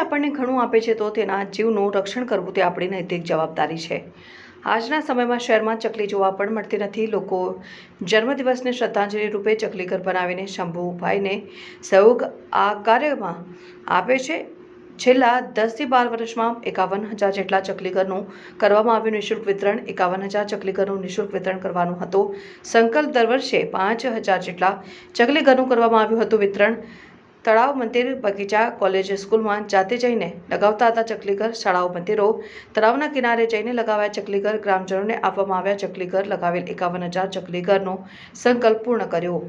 આપણને ઘણું આપે છે તો તેના જીવનું રક્ષણ કરવું તે આપણી નૈતિક જવાબદારી છે. આજના સમયમાં શહેરમાં ચકલી જોવા પણ મળતી નથી. લોકો જન્મદિવસને શ્રદ્ધાંજલિ રૂપે ચકલી ઘર બનાવીને શંભુભાઈને સહયોગ આ કાર્યમાં આપે છે. છેલ્લા દસથી બાર વર્ષમાં એકાવન હજાર જેટલા ચકલીઘરનું કરવામાં આવ્યું નિઃશુલ્ક વિતરણ, એકાવન હજાર ચકલીઘરનું નિઃશુલ્ક વિતરણ કરવાનું હતું. સંકલ્પ દર વર્ષે પાંચ હજાર જેટલા ચકલીઘરનું કરવામાં આવ્યું હતું વિતરણ. તળાવ મંદિર બગીચા કોલેજ સ્કૂલમાં જાતે જઈને લગાવતા હતા ચકલીઘર શાળાઓ મંદિરો. તળાવના કિનારે જઈને લગાવ્યા ચકલીઘર ગ્રામજનોને આપવામાં આવ્યા ચકલીઘર લગાવેલ એકાવન હજાર ચકલીઘરનો સંકલ્પ પૂર્ણ કર્યો.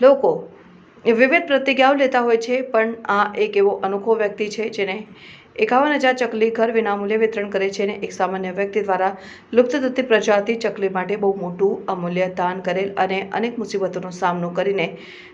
લોકો વિવિધ પ્રતિજ્ઞાઓ લેતા હોય છે, પણ આ એક એવો અનોખો વ્યક્તિ છે જેને એકાવન હજાર ચકલી ઘર વિનામૂલ્યે વિતરણ કરે છે અને એક સામાન્ય વ્યક્તિ દ્વારા લુપ્ત થતી પ્રજાતિ ચકલી માટે બહુ મોટું અમૂલ્ય દાન કરેલ અને અનેક મુસીબતોનો સામનો કરીને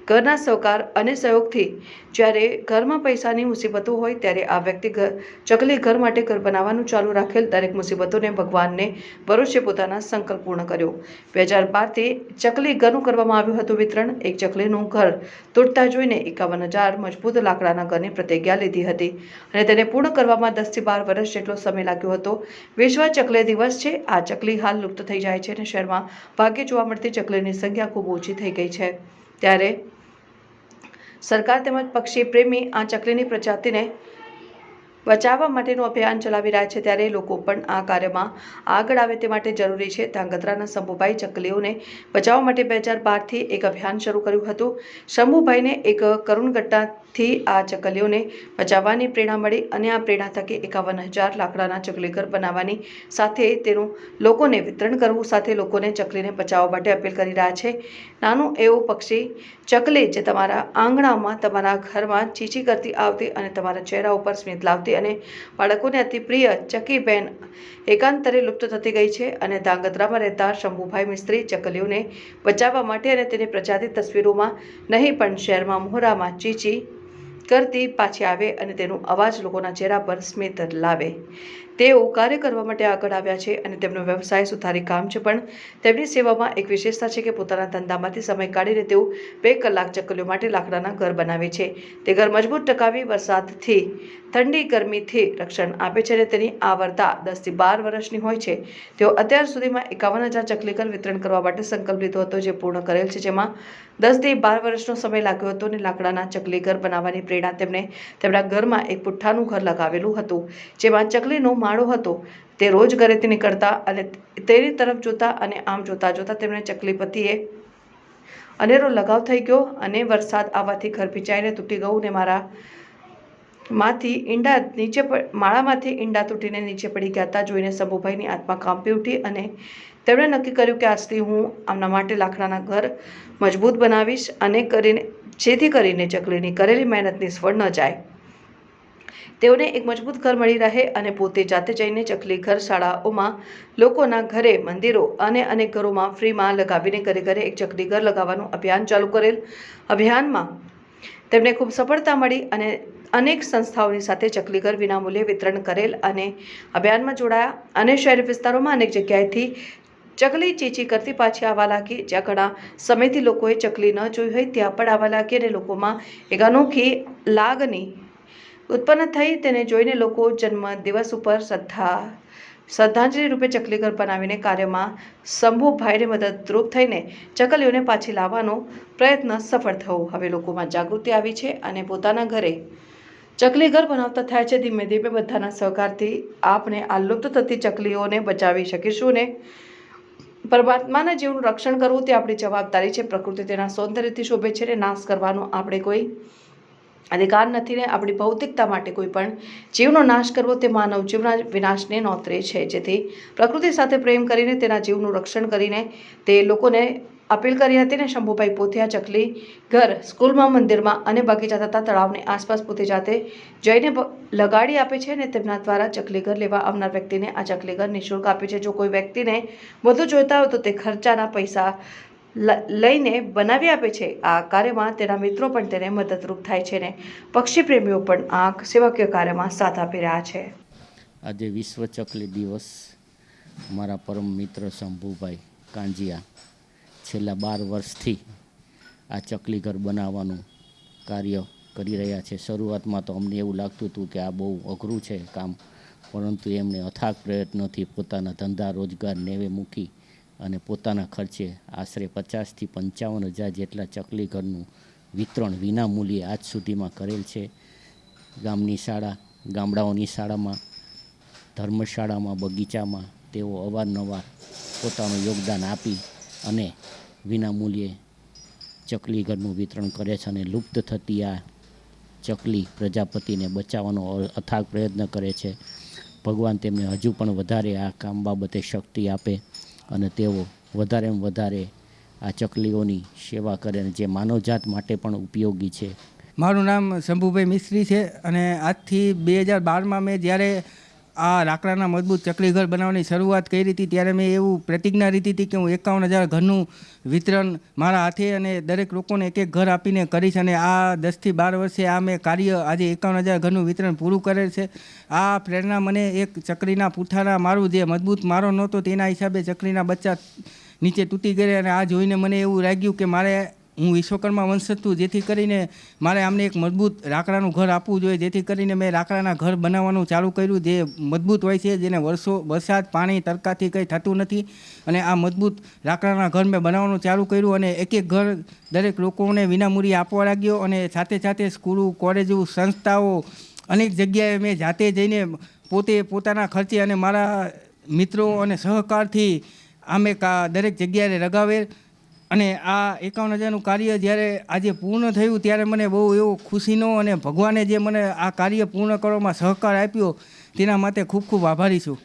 ઘરના સહકાર અને સહયોગથી જ્યારે ઘરમાં પૈસાની મુસીબતો હોય ત્યારે આ વ્યક્તિ ઘર ચકલી ઘર માટે ઘર બનાવવાનું ચાલુ રાખેલ દરેક મુસીબતોને ભગવાનને ભરોસે પોતાના સંકલ્પ પૂર્ણ કર્યો. બે હજાર બારથી ચકલી ઘરનું કરવામાં આવ્યું હતું વિતરણ. એક ચકલીનું ઘર તૂટતા જોઈને એકાવન હજાર મજબૂત લાકડાના ઘરની પ્રતિજ્ઞા લીધી હતી અને તેને પૂર્ણ કરવામાં દસથી બાર વર્ષ જેટલો સમય લાગ્યો હતો. વિશ્વ ચકલી દિવસ છે. આ ચકલી હાલ લુપ્ત થઈ જાય છે અને શહેરમાં ભાગ્યે જોવા મળતી ચકલીની સંખ્યા ખૂબ ઓછી થઈ ગઈ છે. ત્યારે સરકાર તેમજ પક્ષી પ્રેમી આ ચકલીની પ્રજાતિને બચાવવા માટેનું અભિયાન ચલાવી રહ્યા છે ત્યારે લોકો પણ આ કાર્યમાં આગળ આવે તે માટે જરૂરી છે. ધાંગધ્રાના શંભુભાઈ ચકલીઓને બચાવવા માટે બે હજાર બારથી એક અભિયાન શરૂ કર્યું હતું. શંભુભાઈને એક કરુણ ઘટનાથી આ ચકલીઓને બચાવવાની પ્રેરણા મળી અને આ પ્રેરણા થકી એકાવન હજાર લાકડાના ચકલી ઘર બનાવવાની સાથે તેનું લોકોને વિતરણ કરવું સાથે લોકોને ચકલીને બચાવવા માટે અપીલ કરી રહ્યા છે. નાનું એવું પક્ષી ચકલી જે તમારા આંગણામાં, તમારા ઘરમાં ચીચી કરતી આવતી અને તમારા ચહેરા ઉપર સ્મિત લાવતી અને બાળકોને અતિ પ્રિય ચકીબેન એકાંતરે લુપ્ત થતી ગઈ છે અને ધાંગધ્રામાં રહેતા શંભુભાઈ મિસ્ત્રી ચકલીઓને બચાવવા માટે અને તેની પ્રજાતિ તસવીરોમાં નહીં પણ શહેરમાં મોહરામાં ચીચી કરતી પાછી આવે અને તેનો અવાજ લોકોના ચહેરા પર સ્મિત લાવે. તેઓ કાર્ય કરવા માટે આગળ આવ્યા છે અને તેમનો વ્યવસાય સુધારી કામ છે, પણ તેમની સેવામાં એક વિશેષતા છે કે પોતાના ધંધામાંથી સમય કાઢીને તેઓ બે કલાક ચકલીઓ માટે લાકડાના ઘર બનાવે છે. તે ઘર મજબૂત ટકાવી વરસાદથી, ઠંડી ગરમીથી રક્ષણ આપે છે અને તેની આવરતા દસથી બાર વર્ષની હોય છે. તેઓ અત્યાર સુધીમાં એકાવન હજાર ચકલીઘર વિતરણ કરવા માટે સંકલ્પ લીધો હતો, જે પૂર્ણ કરેલ છે, જેમાં દસથી બાર વર્ષનો સમય લાગ્યો હતો અને લાકડાના ચકલી ઘર બનાવવાની પ્રેરણા તેમણે તેમના ઘરમાં એક પુઠ્ઠાનું ઘર લગાવેલું હતું, જેમાં ચકલીનું હતો. તે રોજ ઘરેથી નીકળતા અને તેની તરફ જોતા અને આમ જોતા જોતા તેમણે ચકલી પતિએ અનેરો લગાવ થઈ ગયો અને વરસાદ આવવાથી ઘર ભીંચાઈને તૂટી ગયું ને મારા માંથી ઈંડા નીચે માળામાંથી ઈંડા તૂટીને નીચે પડી ગયા હતા જોઈને શંભુભાઈની આત્મા કાંપી ઉઠી અને તેમણે નક્કી કર્યું કે આજથી હું આમના માટે લાકડાના ઘર મજબૂત બનાવીશ અને કરીને, જેથી કરીને ચકલીની કરેલી મહેનત નિષ્ફળ ન જાય. તેઓને એક મજબૂત ઘર મળી રહે અને પોતે જાતે જઈને ચકલી ઘર શાળાઓમાં લોકોના ઘરે મંદિરો અને અનેક ઘરોમાં ફ્રીમાં લગાવીને ઘરે ઘરે એક ચકલી ઘર લગાવવાનું અભિયાન ચાલુ કરેલ. અભિયાનમાં તેમને ખૂબ સફળતા મળી અને અનેક સંસ્થાઓની સાથે ચકલીઘર વિનામૂલ્યે વિતરણ કરેલ અને અભિયાનમાં જોડાયા. અને શહેરી વિસ્તારોમાં અનેક જગ્યાએથી ચકલી ચીચી કરતી પાછી આવવા લાગી. જ્યાં ઘણા સમયથી લોકોએ ચકલી ન જોઈ હોય ત્યાં પણ આવવા લાગી અને લોકોમાં એક અનોખી લાગણી ઉત્પન્ન થઈ તેને જોઈને લોકો જન્મ દિવસ ઉપર શ્રદ્ધા, શ્રદ્ધાંજલિ રૂપે ચકલીઘર બનાવીને કાર્યમાં શંભુભાઈને મદદરૂપ થઈને ચકલીઓને પાછી લાવવાનો પ્રયત્ન સફળ થયો. હવે લોકોમાં જાગૃતિ આવી છે અને પોતાના ઘરે ચકલી ઘર બનાવતા થાય છે. ધીમે ધીમે બધાના સહકારથી આપણે આ લુપ્ત થતી ચકલીઓને બચાવી શકીશું ને પરમાત્માના જીવનું રક્ષણ કરવું તે આપણી જવાબદારી છે. પ્રકૃતિ તેના સૌંદર્યથી શોભે છે ને નાશ કરવાનો આપણે કોઈ અધિકાર નથી ને આપણી ભૌતિકતા માટે કોઈ પણ જીવનો નાશ કરવો તે માનવ જીવના વિનાશને નોતરે છે. જેથી પ્રકૃતિ સાથે પ્રેમ કરીને તેના જીવનું રક્ષણ કરીને તે લોકોને અપીલ કરી હતી ને શંભુભાઈ પોથિયા ચકલી ઘર, સ્કૂલમાં, મંદિરમાં અને બગીચા તથા તળાવની આસપાસ પોતે જાતે જઈને લગાડી આપે છે ને તેમના દ્વારા ચકલી ઘર લેવા આવનાર વ્યક્તિને આ ચકલી ઘર નિઃશુલ્ક આપે છે. જો કોઈ વ્યક્તિને વધુ જોઈતા હોય તો તે ખર્ચાના પૈસા લઈને બનાવી આપે છે. આ કાર્યમાં તેના મિત્રો પણ તેને મદદરૂપ થાય છે ને પક્ષી પ્રેમીઓ પણ આ સેવાકીય કાર્યમાં સાથ આપી રહ્યા છે. આજે વિશ્વ ચકલી દિવસ મારા પરમ મિત્ર શંભુભાઈ કાંજિયા છેલ્લા બાર વર્ષથી આ ચકલી ઘર બનાવવાનું કાર્ય કરી રહ્યા છે. શરૂઆતમાં તો અમને એવું લાગતું હતું કે આ બહુ અઘરું છે કામ, પરંતુ એમણે અથાગ પ્રયત્નોથી પોતાના ધંધા રોજગાર નેવે મૂકી અને પોતાના ખર્ચે આશરે પચાસથી પંચાવન હજાર જેટલા ચકલી ઘરનું વિતરણ વિનામૂલ્યે આજ સુધીમાં કરેલ છે. ગામની શાળા, ગામડાઓની શાળામાં, ધર્મશાળામાં, બગીચામાં તેઓ અવારનવાર પોતાનું યોગદાન આપી અને વિનામૂલ્યે ચકલી ઘરનું વિતરણ કરે છે અને લુપ્ત થતી આ ચકલી પ્રજાપતિને બચાવવાનો અથાગ પ્રયત્ન કરે છે. ભગવાન તેમને હજુ પણ વધારે આ કામ બાબતે શક્તિ આપે. અને તેઓ વધારેમાં વધારે આ ચકલીઓની સેવા કરે અને જે માનવજાત માટે પણ ઉપયોગી છે. મારું નામ શંભુભાઈ મિસ્ત્રી છે અને આજથી બે હજાર બારમાં મેં જ્યારે આ લાકડાના મજબૂત ચકલી ઘર બનાવવાની શરૂઆત કરી હતી, ત્યારે મેં એવું પ્રતિજ્ઞા લીધી હતી કે હું એકાવન હજાર ઘરનું વિતરણ મારા હાથે અને દરેક લોકોને એક એક ઘર આપીને કરીશ અને આ દસથી બાર વર્ષે આ મેં કાર્ય આજે એકાવન હજાર ઘરનું વિતરણ પૂરું કરેલ છે. આ પ્રેરણા મને એક ચકલીના પૂઠાના મારું જે મજબૂત મારો નહોતો, તેના હિસાબે ચકલીના બચ્ચા નીચે તૂટી ગયા અને આ જોઈને મને એવું લાગ્યું કે મારે હું વિશ્વકર્મા વંશ છું, જેથી કરીને મારે આમને એક મજબૂત રાકડાનું ઘર આપવું જોઈએ, જેથી કરીને મેં રાકડાના ઘર બનાવવાનું ચાલુ કર્યું, જે મજબૂત હોય છે, જેને વર્ષો, વરસાદ, પાણી, તડકાથી કંઈ થતું નથી. અને આ મજબૂત લાકડાના ઘર મેં બનાવવાનું ચાલુ કર્યું અને એક એક ઘર દરેક લોકોને વિનામૂરી આપવા લાગ્યો અને સાથે સાથે સ્કૂલો, કોલેજો, સંસ્થાઓ, અનેક જગ્યાએ મેં જાતે જઈને પોતે પોતાના ખર્ચે અને મારા મિત્રો અને સહકારથી અમે કા દરેક જગ્યાએ લગાવેલ અને આ એકાવન હજારનું કાર્ય જ્યારે આજે પૂર્ણ થયું ત્યારે મને બહુ એવો ખુશીનો અને ભગવાને જે મને આ કાર્ય પૂર્ણ કરવામાં સહકાર આપ્યો, તેના માટે ખૂબ ખૂબ આભારી છું.